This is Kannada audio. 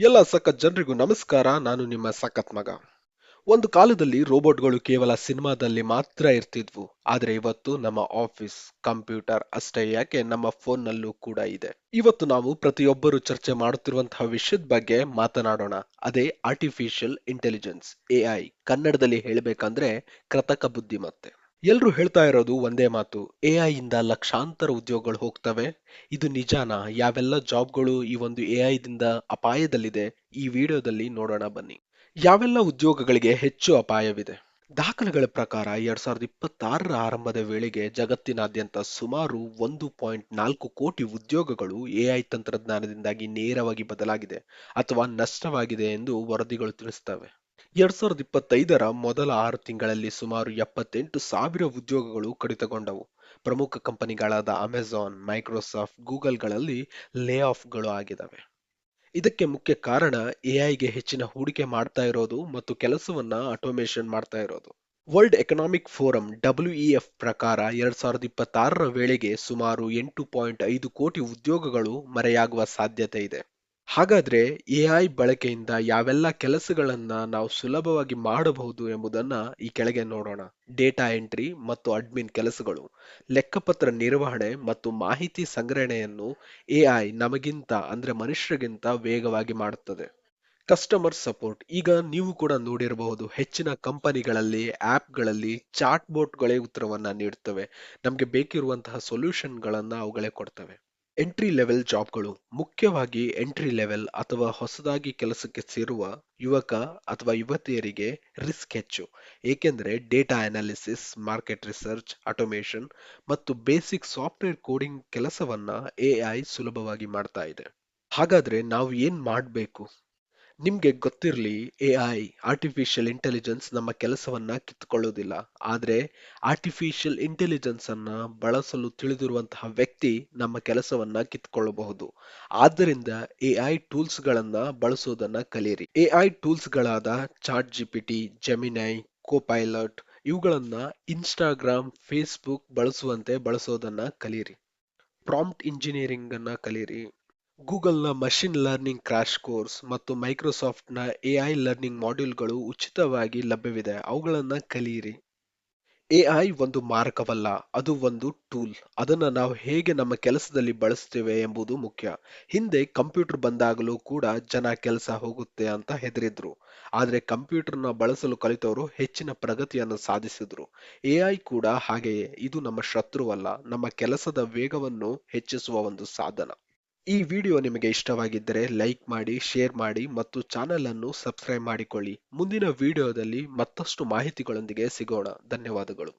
ಎಲ್ಲ ಸಖತ್ ಜನರಿಗೂ ನಮಸ್ಕಾರ. ನಾನು ನಿಮ್ಮ ಸಖತ್ ಮಗ. ಒಂದು ಕಾಲದಲ್ಲಿ ರೋಬೋಟ್ಗಳು ಕೇವಲ ಸಿನಿಮಾದಲ್ಲಿ ಮಾತ್ರ ಇರ್ತಿದ್ವು. ಆದರೆ ಇವತ್ತು ನಮ್ಮ ಆಫೀಸ್, ಕಂಪ್ಯೂಟರ್ ಅಷ್ಟೇ, ಯಾಕೆ ನಮ್ಮ ಫೋನ್ನಲ್ಲೂ ಕೂಡ ಇದೆ. ಇವತ್ತು ನಾವು ಪ್ರತಿಯೊಬ್ಬರು ಚರ್ಚೆ ಮಾಡುತ್ತಿರುವಂತಹ ವಿಷಯದ ಬಗ್ಗೆ ಮಾತನಾಡೋಣ. ಅದೇ ಆರ್ಟಿಫಿಷಿಯಲ್ ಇಂಟೆಲಿಜೆನ್ಸ್ ಎಐ ಕನ್ನಡದಲ್ಲಿ ಹೇಳಬೇಕಂದ್ರೆ ಕೃತಕ ಬುದ್ಧಿಮತ್ತೆ. ಎಲ್ರು ಹೇಳ್ತಾ ಇರೋದು ಒಂದೇ ಮಾತು ಎಐ ಇಂದ ಲಕ್ಷಾಂತರ ಉದ್ಯೋಗಗಳು ಹೋಗ್ತವೆ. ಇದು ನಿಜಾನ? ಯಾವೆಲ್ಲ ಜಾಬ್ಗಳು ಈ ಒಂದು ಎ ದಿಂದ ಅಪಾಯದಲ್ಲಿದೆ, ಈ ವಿಡಿಯೋದಲ್ಲಿ ನೋಡೋಣ ಬನ್ನಿ. ಯಾವೆಲ್ಲ ಉದ್ಯೋಗಗಳಿಗೆ ಹೆಚ್ಚು ಅಪಾಯವಿದೆ? ದಾಖಲೆಗಳ ಪ್ರಕಾರ ಎರಡ್ ಸಾವಿರದ ಇಪ್ಪತ್ತಾರರ ಆರಂಭದ ವೇಳೆಗೆ ಜಗತ್ತಿನಾದ್ಯಂತ ಸುಮಾರು ಒಂದು ಪಾಯಿಂಟ್ ನಾಲ್ಕು ಕೋಟಿ ಉದ್ಯೋಗಗಳು ಎಐ ತಂತ್ರಜ್ಞಾನದಿಂದಾಗಿ ನೇರವಾಗಿ ಬದಲಾಗಿದೆ ಅಥವಾ ನಷ್ಟವಾಗಿದೆ ಎಂದು ವರದಿಗಳು ತಿಳಿಸ್ತವೆ. ಎರಡ್ ಸಾವಿರದ ಇಪ್ಪತ್ತೈದರ ಮೊದಲ ಆರು ತಿಂಗಳಲ್ಲಿ ಸುಮಾರು ಎಪ್ಪತ್ತೆಂಟು ಸಾವಿರ ಉದ್ಯೋಗಗಳು ಕಡಿತಗೊಂಡವು. ಪ್ರಮುಖ ಕಂಪನಿಗಳಾದ ಅಮೆಜಾನ್ ಮೈಕ್ರೋಸಾಫ್ಟ್ ಗೂಗಲ್ಗಳಲ್ಲಿ ಲೇ ಆಫ್ಗಳು ಆಗಿದವೆ ಇದಕ್ಕೆ ಮುಖ್ಯ ಕಾರಣ ಎಐಗೆ ಹೆಚ್ಚಿನ ಹೂಡಿಕೆ ಮಾಡ್ತಾ ಇರೋದು ಮತ್ತು ಕೆಲಸವನ್ನ ಆಟೋಮೇಷನ್ ಮಾಡ್ತಾ ಇರೋದು. ವರ್ಲ್ಡ್ ಎಕನಾಮಿಕ್ ಫೋರಂ ಡಬ್ಲ್ಯೂಇಎಫ್ ಪ್ರಕಾರ ಎರಡ್ ಸಾವಿರದ ಇಪ್ಪತ್ತಾರರ ವೇಳೆಗೆ ಸುಮಾರು ಎಂಟು ಪಾಯಿಂಟ್ ಐದು ಕೋಟಿ ಉದ್ಯೋಗಗಳು ಮರೆಯಾಗುವ ಸಾಧ್ಯತೆ ಇದೆ. ಹಾಗಾದ್ರೆ ಐ ಬಳಕೆಯಿಂದ ಯಾವೆಲ್ಲ ಕೆಲಸಗಳನ್ನ ನಾವು ಸುಲಭವಾಗಿ ಮಾಡಬಹುದು ಎಂಬುದನ್ನ ಈ ಕೆಳಗೆ ನೋಡೋಣ. ಡೇಟಾ ಎಂಟ್ರಿ ಮತ್ತು ಅಡ್ಮಿನ್ ಕೆಲಸಗಳು, ಲೆಕ್ಕಪತ್ರ ನಿರ್ವಹಣೆ ಮತ್ತು ಮಾಹಿತಿ ಸಂಗ್ರಹಣೆಯನ್ನು ಎಐ ನಮಗಿಂತ ಅಂದ್ರೆ ಮನುಷ್ಯರಿಗಿಂತ ವೇಗವಾಗಿ ಮಾಡುತ್ತದೆ. ಕಸ್ಟಮರ್ ಸಪೋರ್ಟ್, ಈಗ ನೀವು ಕೂಡ ನೋಡಿರಬಹುದು ಹೆಚ್ಚಿನ ಕಂಪನಿಗಳಲ್ಲಿ, ಆಪ್ಗಳಲ್ಲಿ ಚಾಟ್ ಬೋಟ್ಗಳೇ ಉತ್ತರವನ್ನ ನೀಡುತ್ತವೆ. ನಮಗೆ ಬೇಕಿರುವಂತಹ ಸೊಲ್ಯೂಷನ್ಗಳನ್ನು ಅವುಗಳೇ ಕೊಡ್ತವೆ. ಎಂಟ್ರಿ ಲೆವೆಲ್ ಜಾಬ್ಗಳು ಮುಖ್ಯವಾಗಿ ಎಂಟ್ರಿ ಲೆವೆಲ್ ಅಥವಾ ಹೊಸದಾಗಿ ಕೆಲಸಕ್ಕೆ ಸೇರುವ ಯುವಕ ಅಥವಾ ಯುವತಿಯರಿಗೆ ರಿಸ್ಕ್ ಹೆಚ್ಚು. ಏಕೆಂದರೆ data analysis market research automation ಮತ್ತು ಬೇಸಿಕ್ ಸಾಫ್ಟ್ವೇರ್ ಕೋಡಿಂಗ್ ಕೆಲಸವನ್ನ ಎಐ ಸುಲಭವಾಗಿ ಮಾಡ್ತಾ ಇದೆ. ಹಾಗಾದ್ರೆ ನಾವು ಏನು ಮಾಡಬೇಕು? ನಿಮ್ಗೆ ಗೊತ್ತಿರಲಿ ಎ ಐ ಆರ್ಟಿಫಿಷಿಯಲ್ ಇಂಟೆಲಿಜೆನ್ಸ್ ನಮ್ಮ ಕೆಲಸವನ್ನ ಕಿತ್ಕೊಳ್ಳೋದಿಲ್ಲ ಆದರೆ ಆರ್ಟಿಫಿಷಿಯಲ್ ಇಂಟೆಲಿಜೆನ್ಸ್ ಅನ್ನ ಬಳಸಲು ತಿಳಿದಿರುವಂತಹ ವ್ಯಕ್ತಿ ನಮ್ಮ ಕೆಲಸವನ್ನ ಕಿತ್ಕೊಳ್ಳಬಹುದು ಆದ್ದರಿಂದ ಎಐ ಟೂಲ್ಸ್ ಗಳನ್ನ ಬಳಸೋದನ್ನ ಕಲಿಯಿರಿ. ಎಐ ಟೂಲ್ಸ್ ಗಳಾದ ಚಾಟ್ ಜಿಪಿಟಿ ಜೆಮಿನೈ ಕೋಪೈಲಟ್ ಇವುಗಳನ್ನ ಇನ್ಸ್ಟಾಗ್ರಾಮ್ ಫೇಸ್ಬುಕ್ ಬಳಸುವಂತೆ ಬಳಸೋದನ್ನ ಕಲಿಯಿರಿ. ಪ್ರಾಂಪ್ಟ್ ಇಂಜಿನಿಯರಿಂಗ್ ಅನ್ನ ಕಲಿಯಿರಿ. ಗೂಗಲ್ನ ಮಷಿನ್ ಲರ್ನಿಂಗ್ ಕ್ರಾಶ್ ಕೋರ್ಸ್ ಮತ್ತು ಮೈಕ್ರೋಸಾಫ್ಟ್ನ ಎಐ ಲರ್ನಿಂಗ್ ಮಾಡ್ಯೂಲ್ಗಳು ಉಚಿತವಾಗಿ ಲಭ್ಯವಿದೆ. ಅವುಗಳನ್ನು ಕಲಿಯಿರಿ. ಎಐ ಒಂದು ಮಾರಕವಲ್ಲ ಅದು ಒಂದು ಟೂಲ್. ಅದನ್ನು ನಾವು ಹೇಗೆ ನಮ್ಮ ಕೆಲಸದಲ್ಲಿ ಬಳಸ್ತೇವೆ ಎಂಬುದು ಮುಖ್ಯ. ಹಿಂದೆ ಕಂಪ್ಯೂಟರ್ ಬಂದಾಗಲೂ ಕೂಡ ಜನ ಕೆಲಸ ಹೋಗುತ್ತೆ ಅಂತ ಹೆದರಿದ್ರು. ಆದರೆ ಕಂಪ್ಯೂಟರ್ನ ಬಳಸಲು ಕಲಿತವರು ಹೆಚ್ಚಿನ ಪ್ರಗತಿಯನ್ನು ಸಾಧಿಸಿದ್ರು. ಎಐ ಕೂಡ ಹಾಗೆಯೇ. ಇದು ನಮ್ಮ ಶತ್ರುವಲ್ಲ, ನಮ್ಮ ಕೆಲಸದ ವೇಗವನ್ನು ಹೆಚ್ಚಿಸುವ ಒಂದು ಸಾಧನ. ಈ ವಿಡಿಯೋ ನಿಮಗೆ ಇಷ್ಟವಾಗಿದ್ದರೆ ಲೈಕ್ ಮಾಡಿ, ಶೇರ್ ಮಾಡಿ ಮತ್ತು ಚಾನೆಲ್ ಅನ್ನು ಸಬ್ಸ್ಕ್ರೈಬ್ ಮಾಡಿಕೊಳ್ಳಿ. ಮುಂದಿನ ವಿಡಿಯೋದಲ್ಲಿ ಮತ್ತಷ್ಟು ಮಾಹಿತಿಗಳೊಂದಿಗೆ ಸಿಗೋಣ. ಧನ್ಯವಾದಗಳು.